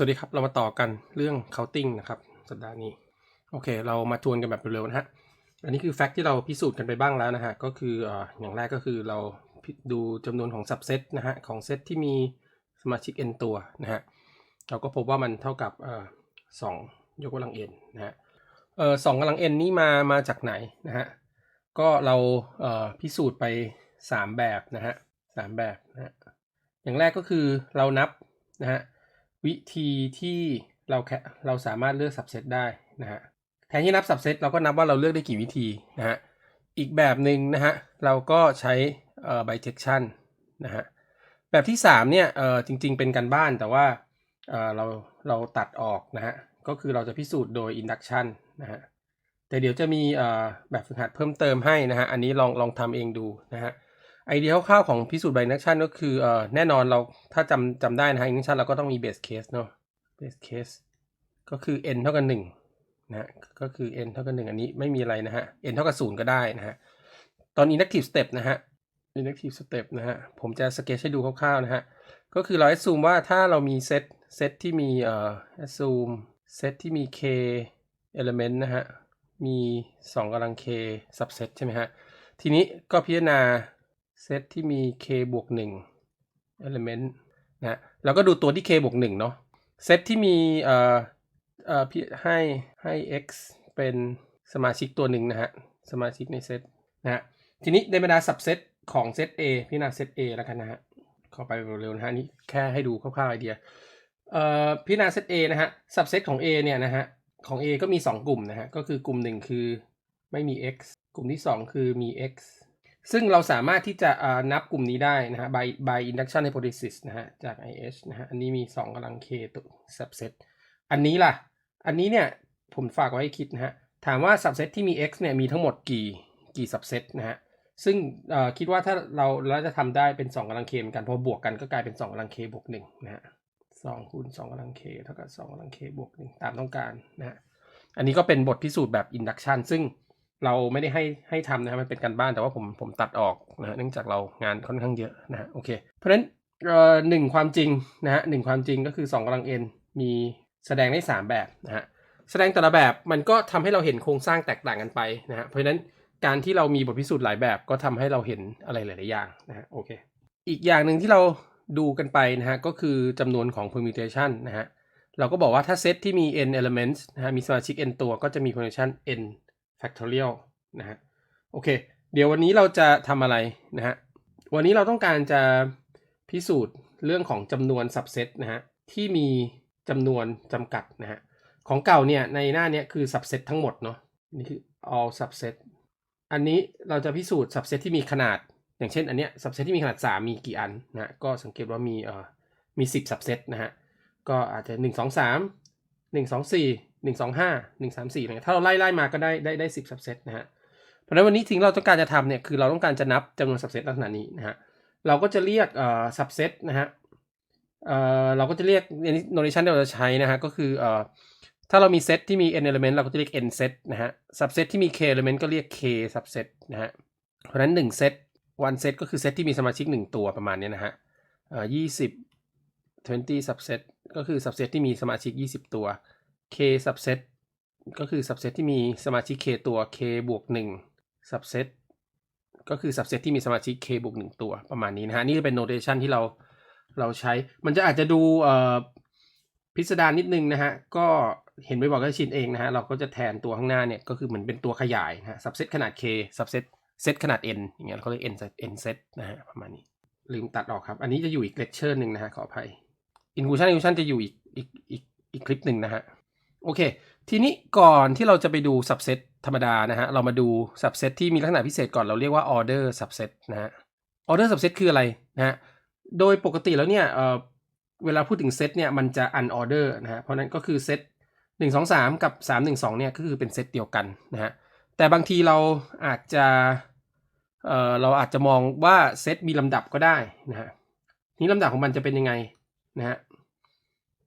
สวัสดีครับเรามาต่อกันเรื่อง counting นะครับสัปดาห์นี้ โอเค เรามาทวนกันแบบเร็วๆนะฮะอันนี้คือแฟกต์ที่เราพิสูจน์กันไปบ้างแล้วนะฮะก็คือออย่างแรกก็คือเราดูจำนวนของ subset นะฮะของเซตที่มีสมาชิก n ตัวนะฮะเราก็พบว่ามันเท่ากับอสองยกกำลัง n นะฮะสองกำลัง n นี่มามาจากไหนนะฮะก็เราเพิสูจน์ไป 3 แบบนะฮะสามแบบนะฮะอย่างแรกก็คือเรานับนะฮะ วิธีที่เราแค่เราสามารถเลือก subset ได้นะฮะแทนที่นับ subset เราก็นับว่าเราเลือกได้กี่วิธีนะฮะอีกแบบหนึ่งนะฮะเราก็ใช้เอ่อ bijection นะฮะแบบที่ 3 เนี่ยเอ่อจริง ๆ เป็นการบ้านแต่ว่าเอ่อเราเราตัดออกนะฮะก็คือเราจะพิสูจน์โดย induction นะฮะแต่เดี๋ยวจะมีเอ่อแบบฝึกหัดเพิ่มเติมให้นะฮะอันนี้ลองลองทำเองดูนะฮะ ไอเดียคร่าวๆของพิสูจน์ by induction ก็คือเอ่อแน่นอนเราถ้าจำจำได้นะฮะ induction เราก็ต้องมี base case เนาะ base case ก็คือ n เท่ากับ1นะฮะก็คือ n เท่ากับ1อันนี้ไม่มีอะไรนะฮะ n เท่ากับ0ก็ได้นะฮะตอน inductive step นะฮะ inductive step นะฮะผมจะสเกจให้ดูคร่าวๆนะฮะก็คือเรา assume ว่าถ้าเรามีเซตเซตที่มีเอ่อ assume เซตที่มี k element นะฮะมี 2กำลัง k subset ใช่ไหมฮะทีนี้ก็พิจารณา เซตที่มี k บวก1 element นะแล้วก็ดูตัวที่ k บวก1เนาะเซตที่มีเอ่อเอ่อพี่ให้ให้ x เป็นสมาชิกตัวหนึ่งนะฮะ สมาชิกในเซตนะฮะทีนี้ในบรรดา subset ของเซต A พิจารณาเซต A แล้วกันนะฮะเข้าไปเร็วๆนะฮะนี่แค่ให้ดูคร่าวๆไอเดียเอ่อพิจารณาเซต A นะฮะ subset ของ A เนี่ยนะฮะของ A ก็มี 2 กลุ่มนะฮะก็คือกลุ่มหนึ่งคือไม่มี x กลุ่มที่ 2 คือมี x ซึ่งเราสามารถที่จะนับกลุ่มนี้ได้นะฮะ by by induction hypothesis นะฮะ จาก IH นะฮะ อันนี้มี 2กำลัง k ตัว subset อันนี้ล่ะ อันนี้เนี่ย ผมฝากไว้ให้คิดนะฮะ ถามว่า subset ที่มี x เนี่ย มีทั้งหมดกี่กี่ subset นะฮะ ซึ่งคิดว่าถ้าเราเราจะทำได้เป็น2กำลัง k เหมือนกัน พอบวกกันก็กลายเป็น2กำลัง k บวก1นะฮะ2คูณ2กำลัง k เท่ากับ2กำลัง k บวก1ตามต้องการนะฮะ อันนี้ก็เป็นบทพิสูจน์แบบ induction ซึ่ง เราไม่ได้ให้ให้ทำนะครับมันเป็นการบ้านแต่ว่าผมผมตัดออกนะฮะเนื่องจากเรางานค่อนข้างเยอะนะฮะโอเค เพราะฉะนั้นเอ่อหนึ่งความจริงนะฮะหนึ่งความจริงก็คือ2กำลัง n มีแสดงได้ 3 แบบนะฮะแสดงแต่ละแบบมันก็ทำให้เราเห็นโครงสร้างแตกต่างกันไปนะฮะเพราะฉะนั้นการที่เรามีบทพิสูจน์หลายแบบก็ทำให้เราเห็นอะไรหลาย ๆ อย่างนะฮะโอเค อีกอย่างหนึ่งที่เราดูกันไปนะฮะก็คือจำนวนของ permutation นะฮะเราก็บอกว่าถ้าเซตที่มี n elements นะฮะมีสมาชิก n ตัวก็จะมี permutation n factorial นะฮะโอเค เดี๋ยววันนี้เราจะทำอะไรนะฮะวันนี้เราต้องการจะพิสูจน์เรื่องของจำนวน subset นะฮะที่มีจำนวนจำกัดนะฮะของเก่าเนี่ยในหน้านี้คือ subset ทั้งหมดเนาะนี่คือ all subset อันนี้เราจะพิสูจน์ subset ที่มีขนาด อย่างเช่นอันเนี้ย subset ที่มีขนาด 3 มีกี่อันนะฮะก็สังเกตว่ามีเอ่อมี 10 subset นะฮะก็อาจจะ 1 2 3 1 2 4 1 2 5 1 3 4อะไรเงี้ยถ้าเราไล่ไล่มาก็ได้ได้ได้10 subset นะฮะเพราะฉะนั้นวันนี้สิ่งเราต้องการจะทำเนี่ยคือเราต้องการจะนับจำนวน subset ลักษณะนี้นะฮะเราก็จะเรียกเอ่อ subset นะฮะเอ่อเราก็จะเรียก notation ที่เราจะใช้นะฮะก็คือเอ่อถ้าเรามีเซตที่มี n element เราก็จะเรียก n set นะฮะ subset ที่มี k element ก็เรียก k subset นะฮะเพราะฉะนั้น1 set one set ก็คือเซตที่มีสมาชิก 1 ตัวประมาณนี้นะฮะเอ่อ20 20 subset ก็คือ subset ที่มีสมาชิก 20 ตัว k subset ก็คือ subset ที่มีสมาชิก k ตัว k บวก1 subset ก็คือ subset ที่มีสมาชิก k บวก1ตัวประมาณนี้นะฮะ นี่เป็น notation ที่เราเราใช้ มันจะอาจจะดูพิสดารนิดนึงนะฮะ ก็เห็นไม่บอกก็ชินเองนะฮะ เราก็จะแทนตัวข้างหน้าเนี่ย ก็คือเหมือนเป็นตัวขยายนะฮะ subset ขนาด k subset set ขนาด n อย่างเงี้ยเขาเรียก n n set นะฮะประมาณนี้ ลืมตัดออกครับ อันนี้จะอยู่อีกเลคเชอร์หนึ่งนะฮะขออภัย inclusion inclusion จะอยู่อีกอีกอีกอีกคลิปหนึ่งนะฮะ โอเค ทีนี้ก่อนที่เราจะไปดู subset ธรรมดานะฮะ เรามาดู subset ที่มีลักษณะพิเศษก่อนเราเรียกว่า order subset นะฮะ order subset คืออะไรนะฮะ โดยปกติแล้วเนี่ยเออเวลาพูดถึงเซตเนี่ยมันจะ unorder นะฮะ เพราะนั้นก็คือเซตหนึ่งสองสามกับสามหนึ่งสองเนี่ยก็คือเป็นเซตเดียวกันนะฮะ แต่บางทีเราอาจจะเออเราอาจจะมองว่าเซตมีลำดับก็ได้นะฮะนี้ลำดับของมันจะเป็นยังไงนะฮะ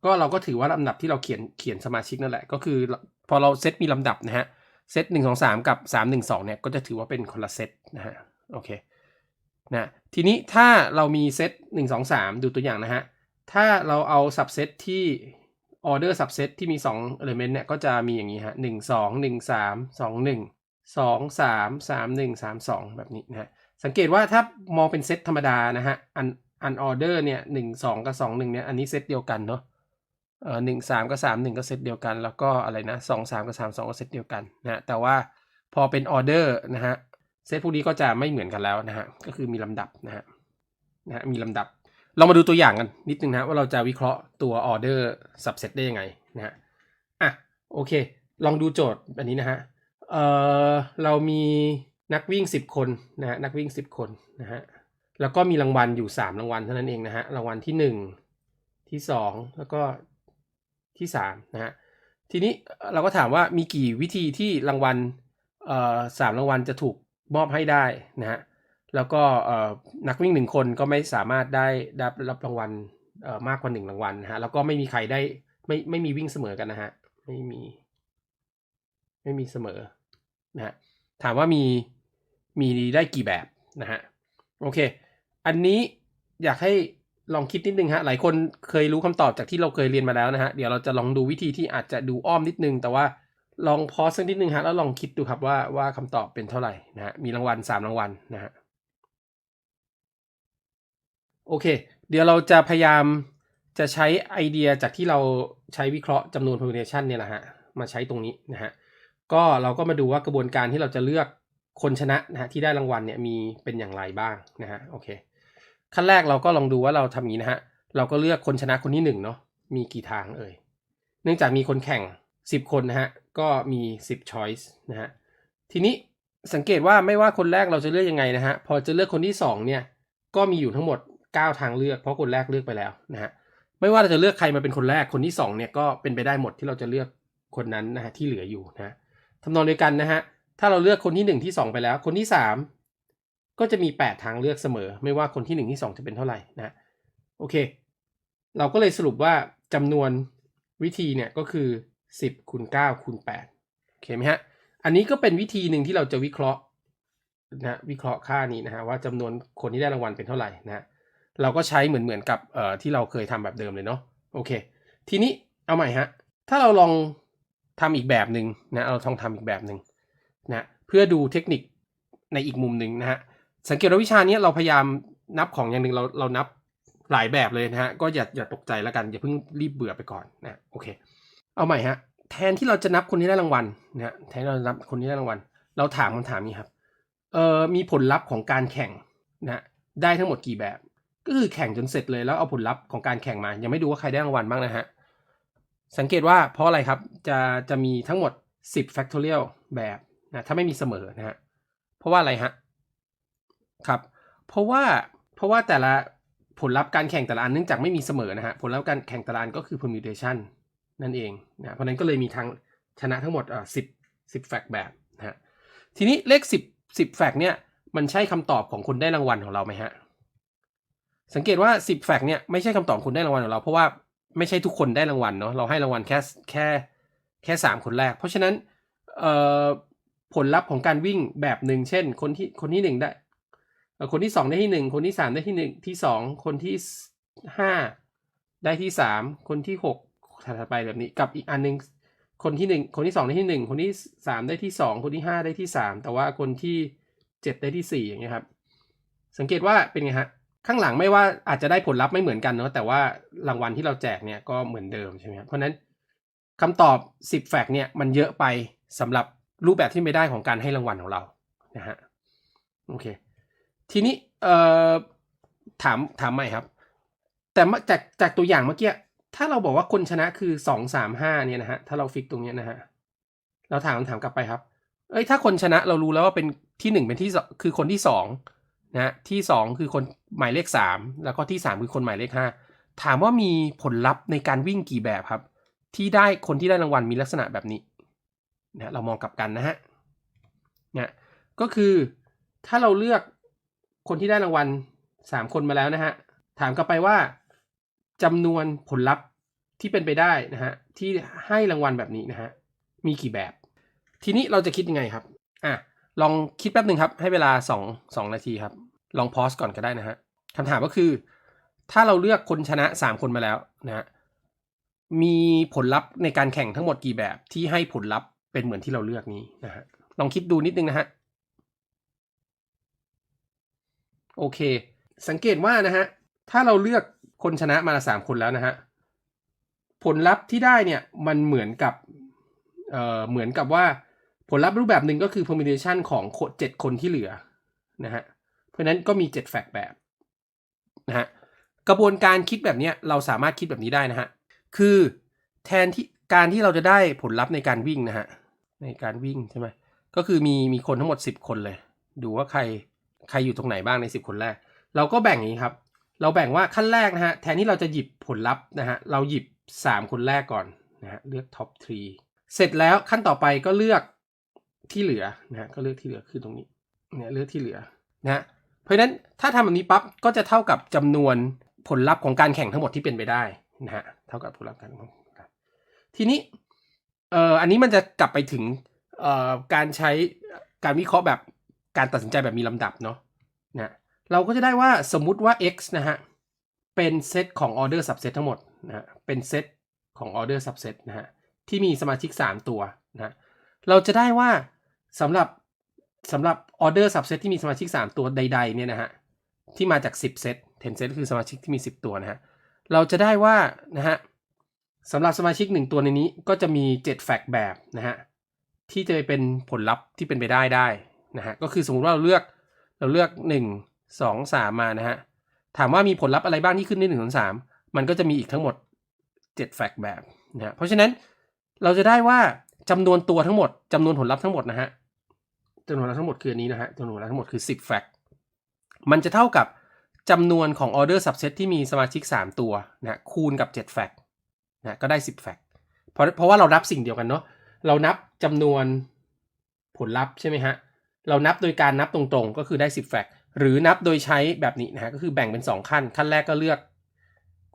ก็เราก็ถือว่าลำดับที่เราเขียนเขียนสมาชิกนั่นแหละก็คือ พอเราเซตมีลำดับนะฮะเซตหนึ่งสองสามกับสามหนึ่งสองเนี่ยก็จะถือว่าเป็นคนละเซตนะฮะโอเคนะทีนี้ถ้าเรามีเซตหนึ่งสองสามดูตัวอย่างนะฮะถ้าเราเอาสับเซตที่ order subset ที่มี2 element เนี่ยก็จะมีอย่างนี้ฮะหนึ่งสองหนึ่งสามสองหนึ่งสองสามสามหนึ่งสามสองแบบนี้นะฮะสังเกตว่าถ้ามองเป็นเซตธรรมดานะฮะอันอันออเดอร์เนี่ยหนึ่งสองกับสองหนึ่งเนี่ยอันนี้เซตเดียวกันเนาะ หนึ่งสามกับสามหนึ่งก็เซตเดียวกัน แล้วก็อะไรนะสองสามกับสามสองก็เซตเดียวกันนะแต่ว่าพอเป็นออเดอร์นะฮะเซตพวกนี้ก็จะไม่เหมือนกันแล้วนะฮะก็คือมีลำดับนะฮะนะฮะมีลำดับ เรามาดูตัวอย่างกันนิดนึงนะว่าเราจะวิเคราะห์ตัวออเดอร์สับเซตได้ยังไงนะฮะอะโอเค ลองดูโจทย์อันนี้นะฮะเอ่อเรามีนักวิ่ง 10 คนนะฮะนักวิ่ง 10 คนนะฮะแล้วก็มีรางวัลอยู่ 3 รางวัลเท่านั้นเองนะฮะรางวัลที่ 1 ที่ 2 แล้วก็ ที่3นะฮะทีนี้เราก็ถามว่ามีกี่วิธีที่รางวัลเอ่อสามรางวัลจะถูกมอบให้ได้นะฮะแล้วก็เอ่อนักวิ่งหนึ่งคนก็ไม่สามารถได้ได้รับรางวัลมากกว่าหนึ่งรางวัลนะฮะแล้วก็ไม่มีใครได้ไม่ไม่มีวิ่งเสมอกันนะฮะไม่มี ไม่มีเสมอนะฮะถามว่ามีมีได้กี่แบบนะฮะโอเค อันนี้อยากให้ ลองคิดนิดนึงฮะ หลายคนเคยรู้คำตอบจากที่เราเคยเรียนมาแล้วนะฮะ เดี๋ยวเราจะลองดูวิธีที่อาจจะดูอ้อมนิดนึง แต่ว่าลองพอสักนิดนึงฮะ แล้วลองคิดดูครับว่าว่าคำตอบเป็นเท่าไหร่นะฮะ มีรางวัลสามรางวัลนะฮะ โอเค เดี๋ยวเราจะพยายามจะใช้ไอเดียจากที่เราใช้วิเคราะห์จำนวน permutation เนี่ยแหละฮะ มาใช้ตรงนี้นะฮะ ก็เราก็มาดูว่ากระบวนการที่เราจะเลือกคนชนะนะฮะที่ได้รางวัลเนี่ยมีเป็นอย่างไรบ้างนะฮะ โอเค ขั้นแรกเราก็ลองดูว่าเราทำอย่างนี้นะฮะ เราก็เลือกคนชนะคนที่หนึ่งเนาะ มีกี่ทางเอ่ย เนื่องจากมีคนแข่ง 10 คนนะฮะ ก็มี 10 choice นะฮะ ทีนี้สังเกตว่าไม่ว่าคนแรกเราจะเลือกยังไงนะฮะ พอจะเลือกคนที่สองเนี่ย ก็มีอยู่ทั้งหมด 9 ทางเลือก เพราะคนแรกเลือกไปแล้วนะฮะ ไม่ว่าเราจะเลือกใครมาเป็นคนแรก คนที่ 2 เนี่ยก็เป็นไปได้หมดที่เราจะเลือกคนนั้นนะฮะที่เหลืออยู่นะทำนองเดียวกันนะฮะ ถ้าเราเลือกคนที่ 1 ที่ 2 ไปแล้ว คนที่ 3 ก็จะมี 8 ทางเลือกเสมอ ไม่ว่าคนที่ 1 ที่ 2 จะเป็นเท่าไหร่นะโอเค เราก็เลยสรุปว่าจำนวนวิธีเนี่ยก็คือ 10คูณ9คูณ8โอเคไหมฮะอันนี้ก็เป็นวิธีหนึ่งที่เราจะวิเคราะห์นะวิเคราะห์ค่านี้นะฮะว่าจำนวนคนที่ได้รางวัลเป็นเท่าไหร่นะเราก็ใช้เหมือนเหมือนกับเอ่อที่เราเคยทำแบบเดิมเลยเนาะโอเค ทีนี้เอาใหม่ฮะถ้าเราลองทำอีกแบบหนึ่งนะเราลองทำอีกแบบหนึ่งนะเพื่อดูเทคนิคในอีกมุมหนึ่งนะฮะ สังเกตว่าวิชานี้เราพยายามนับของอย่างหนึ่งเราเรานับหลายแบบเลยนะฮะ ก็อย่าอย่าตกใจแล้วกัน อย่าเพิ่งรีบเบื่อไปก่อนนะโอเค เอาใหม่ฮะ แทนที่เราจะนับคนที่ได้รางวัลนะฮะแทนเราจะนับคนที่ได้รางวัล เราถามคำถามนี้ครับเอ่อมีผลลัพธ์ของการแข่งนะได้ทั้งหมดกี่แบบ ก็คือแข่งจนเสร็จเลยแล้วเอาผลลัพธ์ของการแข่งมา ยังไม่ดูว่าใครได้รางวัลบ้างนะฮะสังเกตว่าเพราะอะไรครับจะจะมีทั้งหมด 10 factorial แบบนะถ้าไม่มีเสมอนะฮะเพราะว่าอะไรฮะ ครับ เพราะว่าเพราะว่าแต่ละผลลัพธ์การแข่งแต่ละอันเนื่องจากไม่มีเสมอนะฮะผลลัพธ์การแข่งแต่ละอันก็คือ permutation นั่นเองนะเพราะนั้นก็เลยมีทั้งชนะทั้งหมดอ่า10 10 fact แบบนะฮะทีนี้เลข10 10แฟกเนี่ยมันใช่คำตอบของคนได้รางวัลของเราไหมฮะสังเกตว่า10แฟกเนี่ยไม่ใช่คำตอบคนได้รางวัลของเรา เพราะว่าไม่ใช่ทุกคนได้รางวัลเนาะเราให้รางวัลแค่แค่แค่สามคนแรก เพราะฉะนั้นเอ่อผลลัพธ์ของการวิ่งแบบหนึ่งเช่น คนที่คนที่หนึ่งได้ คนที่สองได้ที่หนึ่งคนที่สามได้ที่หนึ่งที่สองคนที่ห้าได้ที่สามคนที่หกถัดไปแบบนี้กับอีกอันหนึ่งคนที่หนึ่งคนที่สองได้ที่หนึ่งคนที่สามได้ที่สองคนที่ห้าได้ที่สามแต่ว่าคนที่เจ็ดได้ที่สี่อย่างเงี้ยครับ สังเกตว่าเป็นไงฮะข้างหลังไม่ว่าอาจจะได้ผลลัพธ์ไม่เหมือนกันเนาะแต่ว่ารางวัลที่เราแจกเนี่ยก็เหมือนเดิมใช่ไหมครับเพราะนั้นคำตอบ 10 แฟกเนี่ยมันเยอะไปสำหรับรูปแบบที่ไม่ได้ของการให้รางวัลของเรานะฮะโอเค ทีนี้เอ่อถามถามใหม่ครับ แต่จากจากตัวอย่างเมื่อกี้ถ้าเราบอกว่าคนชนะคือสองสามห้าเนี่ยนะฮะถ้าเราฟิกตรงเนี้ยนะฮะเราถามคำถามกลับไปครับ เอ้ยถ้าคนชนะเรารู้แล้วว่าเป็นที่หนึ่งเป็นที่สองคือคนที่สองนะฮะที่สองคือคนหมายเลขสามแล้วก็ที่สามคือคนหมายเลขห้าถามว่ามีผลลัพธ์ในการวิ่งกี่แบบครับ ที่ได้คนที่ได้รางวัลมีลักษณะแบบนี้นะเรามองกลับกันนะฮะนะก็คือถ้าเราเลือก คนที่ได้รางวัลสามคนมาแล้วนะฮะ ถามกลับไปว่าจำนวนผลลัพธ์ที่เป็นไปได้นะฮะที่ให้รางวัลแบบนี้นะฮะมีกี่แบบ ทีนี้เราจะคิดยังไงครับอะลองคิดแป๊บหนึ่งครับให้เวลา 2 2 นาทีครับ ลองพอสก่อนก็ได้นะฮะคำถามก็คือ ถ้าเราเลือกคนชนะ 3 คนมาแล้วนะฮะมีผลลัพธ์ในการแข่งทั้งหมดกี่แบบที่ให้ผลลัพธ์เป็นเหมือนที่เราเลือกนี้นะฮะลองคิดดูนิดนึงนะฮะ โอเค สังเกตว่านะฮะ ถ้าเราเลือกคนชนะมาสามคนแล้วนะฮะ ผลลัพธ์ที่ได้เนี่ย มันเหมือนกับ เอ่อ เหมือนกับว่าผลลัพธ์รูปแบบหนึ่งก็คือ permutation ของเจ็ดคนที่เหลือนะฮะ เพราะนั้นก็มีเจ็ดแฟกแบบนะฮะ กระบวนการคิดแบบเนี้ยเราสามารถคิดแบบนี้ได้นะฮะ คือแทนที่การที่เราจะได้ผลลัพธ์ในการวิ่งนะฮะ ในการวิ่งใช่ไหมก็คือมีมีคนทั้งหมด 10 คนเลย ดูว่าใคร ใครอยู่ตรงไหนบ้างใน 10 คนแรก เราก็แบ่งอย่างนี้ครับ เราแบ่งว่าขั้นแรกนะฮะ แทนที่เราจะหยิบผลลัพธ์นะฮะ เราหยิบ 3 คนแรกก่อนนะฮะ เลือกท็อปทรีเสร็จแล้วขั้นต่อไปก็เลือกที่เหลือนะฮะ ก็เลือกที่เหลือคือตรงนี้ เนี่ยเลือกที่เหลือนะฮะ เพราะฉะนั้นถ้าทำแบบนี้ปั๊บก็จะเท่ากับจำนวนผลลัพธ์ของการแข่งทั้งหมดที่เป็นไปได้นะฮะ เท่ากับผลลัพธ์การทีนี้ เอ่อ อันนี้มันจะกลับไปถึง เอ่อ การใช้การวิเคราะห์แบบ การตัดสินใจแบบมีลำดับเนาะนะเราก็จะได้ว่าสมมุติว่า x นะฮะ เป็นเซตของออเดอร์สับเซตทั้งหมดนะฮะเป็นเซตของออเดอร์สับเซตนะฮะที่มีสมาชิก 3 ตัวนะเราจะได้ว่าสำหรับสำหรับออเดอร์สับเซตที่มีสมาชิก 3 ตัวใด ๆ เนี่ยนะฮะที่มาจาก 10 เซต10 เซตคือสมาชิกที่มี 10 ตัวนะฮะเราจะได้ว่านะฮะสำหรับสมาชิก 1 ตัวในนี้ก็จะมี 7 แฟกแบบนะฮะที่จะเป็นผลลัพธ์ที่เป็นไปได้ได้ นะฮะก็คือสมมติว่าเราเลือกเราเลือก 1 2 3 มานะฮะถามว่ามีผลลัพธ์อะไรบ้างที่ขึ้นได้1 2 3มันก็จะมีอีกทั้งหมด7แฟกต์แบบนะฮะเพราะฉะนั้นเราจะได้ว่าจำนวนตัวทั้งหมดจำนวนผลลัพธ์ทั้งหมดนะฮะจำนวนผลลัพธ์ทั้งหมดคืออันนี้นะฮะจำนวนผลลัพธ์ทั้งหมดคือ 10แฟกต์มันจะเท่ากับจำนวนของออเดอร์สับเซตที่มีสมาชิก 3 ตัวนะคูณกับ7แฟกต์นะก็ได้ 10แฟกต์เพราะเพราะว่าเรานับสิ่งเดียวกันเนาะเรานับจำนวนผลลัพธ์ใช่ไหมฮะ เรานับโดยการนับตรงๆ ก็คือได้ 10 แฟกต์หรือนับโดยใช้แบบนี้นะฮะก็คือแบ่งเป็น 2 ขั้น ขั้นแรกก็เลือก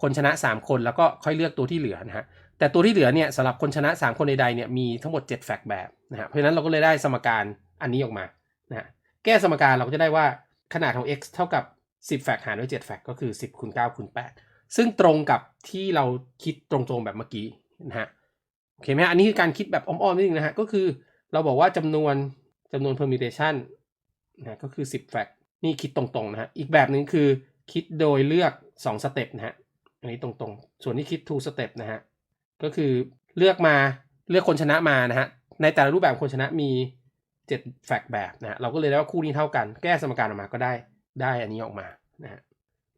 คนชนะ 3 คนแล้วก็ค่อยเลือกตัวที่เหลือนะฮะแต่ตัวที่เหลือเนี่ยสำหรับคนชนะ 3 คนใดๆเนี่ยมีทั้งหมด 7 แฟกต์แบบนะฮะเพราะฉะนั้นเราก็เลยได้สมการอันนี้ออกมานะฮะแก้สมการเราก็จะได้ว่าขนาดของ x เท่ากับ 10 แฟกต์หารด้วย 7 แฟกต์ก็คือ 10คูณ9คูณ8ซึ่งตรงกับที่เราคิดตรงๆแบบเมื่อกี้นะฮะโอเคไหมฮะอันนี้คือการคิดแบบอ้อมๆนิดนึงนะฮะก็คือเราบอกว่าจำนวน จำนวน permutation นะก็คือ 10แฟกต์นี่คิดตรงๆนะฮะ อีกแบบหนึ่งคือคิดโดยเลือก2สเต็ปนะฮะ อันนี้ตรงๆ ส่วนที่คิด two step นะฮะ ก็คือเลือกมาเลือกคนชนะมานะฮะ ในแต่ละรูปแบบคนชนะมี7แฟกต์แบบนะฮะ เราก็เลยได้ว่าคู่นี้เท่ากัน แก้สมการออกมาก็ได้ได้อันนี้ออกมานะฮะ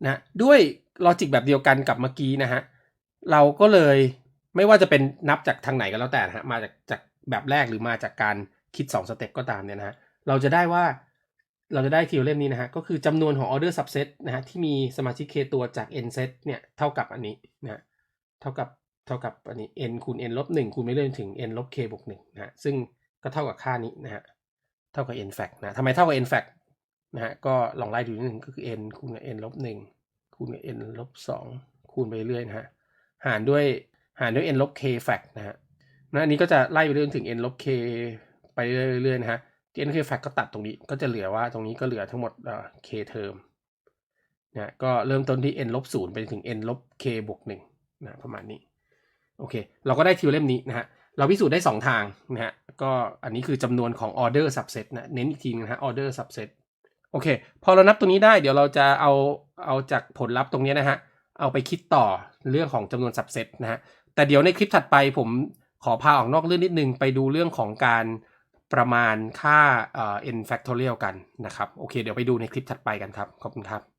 นะด้วยลอจิกแบบเดียวกันกับเมื่อกี้นะฮะ เราก็เลยไม่ว่าจะเป็นนับจากทางไหนก็แล้วแต่นะฮะ มาจากจากแบบแรกหรือมาจากการ คิด 2 สเต็ปก็ตามเนี่ยนะฮะเราจะได้ว่าเราจะได้ทีเล่มนี้นะฮะก็คือจำนวนของออเดอร์ subset นะฮะที่มีสมาชิก k ตัวจาก n set เนี่ยเท่ากับอันนี้นะฮะเท่ากับเท่ากับอันนี้ n คูณ n ลบ1คูณไปเรื่อยถึง n ลบ k บวก1นะฮะซึ่งก็เท่ากับค่านี้นะฮะเท่ากับ n fact นะทำไมเท่ากับ n fact นะฮะก็ลองไล่ดูนิดนึงก็คือ n คูณกับ n ลบ1คูณกับ n ลบ2คูณไปเรื่อยนะฮะหารด้วยหารด้วย n ลบ k fact นะฮะนะอันนี้ก็จะไล่ไปเรื่อยถึง n ลบ k ไปเรื่อยๆนะฮะ n k fact ก็ตัดตรงนี้ก็จะเหลือว่าตรงนี้ก็เหลือทั้งหมดเอ่อ k term นะก็เริ่มต้นที่ n ลบ0ไปถึง n ลบ k บวก1นะประมาณนี้โอเค เราก็ได้ทิวเล่มนี้นะฮะ เราพิสูจน์ได้ 2 ทางนะฮะ ก็อันนี้คือจำนวนของออเดอร์สับเซตนะ เน้นอีกทีนะฮะออเดอร์สับเซตโอเค พอเรานับตรงนี้ได้ เดี๋ยวเราจะเอาเอาจากผลลัพธ์ตรงนี้นะฮะ เอาไปคิดต่อเรื่องของจำนวนสับเซตนะฮะ แต่เดี๋ยวในคลิปถัดไปผมขอพาออกนอกเรื่องนิดนึงไปดูเรื่องของการ ประมาณค่าเอ่อ n factorial กันนะครับ โอเค เดี๋ยวไปดูในคลิปถัดไปกันครับ ขอบคุณครับ